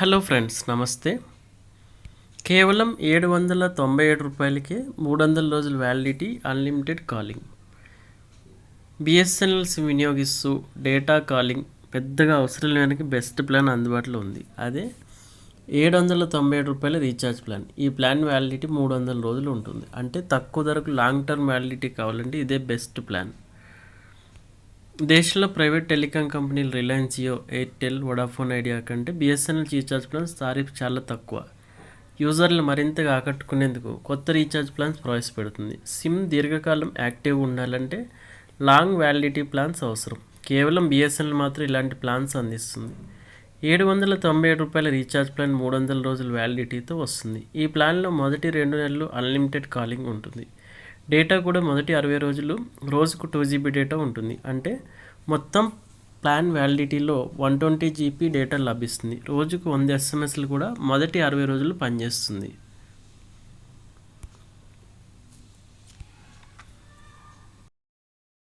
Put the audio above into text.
Hello friends నమస్తే. కేవలం ఏడు వందల తొంభై ఏడు రూపాయలకే మూడు వందల రోజుల వ్యాలిడిటీ అన్లిమిటెడ్ కాలింగ్. బిఎస్ఎన్ఎల్స్ వినియోగిస్తూ డేటా కాలింగ్ పెద్దగా అవసరం లేనికి బెస్ట్ ప్లాన్ అందుబాటులో ఉంది. అదే ఏడు వందల తొంభై ఏడు రూపాయల రీఛార్జ్ ప్లాన్. ఈ ప్లాన్ వ్యాలిడిటీ మూడు వందల రోజులు ఉంటుంది. అంటే తక్కువ ధరకు లాంగ్ టర్మ్ వ్యాలిడిటీ కావాలంటే ఇదే బెస్ట్ ప్లాన్. దేశంలో ప్రైవేట్ టెలికాం కంపెనీలు Reliance Jio Airtel Vodafone Idea కంటే బిఎస్ఎన్ఎల్ రీఛార్జ్ ప్లాన్స్ తారీఫ్ చాలా తక్కువ. యూజర్లు మరింతగా ఆకట్టుకునేందుకు కొత్త రీఛార్జ్ ప్లాన్స్ ప్రవేశపెడుతుంది. సిమ్ దీర్ఘకాలం యాక్టివ్ ఉండాలంటే లాంగ్ వ్యాలిడిటీ ప్లాన్స్ అవసరం. కేవలం బిఎస్ఎన్ఎల్ మాత్రం ఇలాంటి ప్లాన్స్ అందిస్తుంది. ఏడు వందల తొంభై ఏడు రూపాయల రీఛార్జ్ ప్లాన్ మూడు వందల రోజుల వ్యాలిడిటీతో వస్తుంది. ఈ ప్లాన్లో మొదటి రెండు నెలలు అన్లిమిటెడ్ కాలింగ్ ఉంటుంది. డేటా కూడా మొదటి అరవై రోజులు రోజుకు టూ జీబీ డేటా ఉంటుంది. అంటే మొత్తం ప్లాన్ వ్యాలిడిటీలో వన్ ట్వంటీ జీబీ డేటా లభిస్తుంది. రోజుకు వంద ఎస్ఎంఎస్లు కూడా మొదటి అరవై రోజులు పనిచేస్తుంది.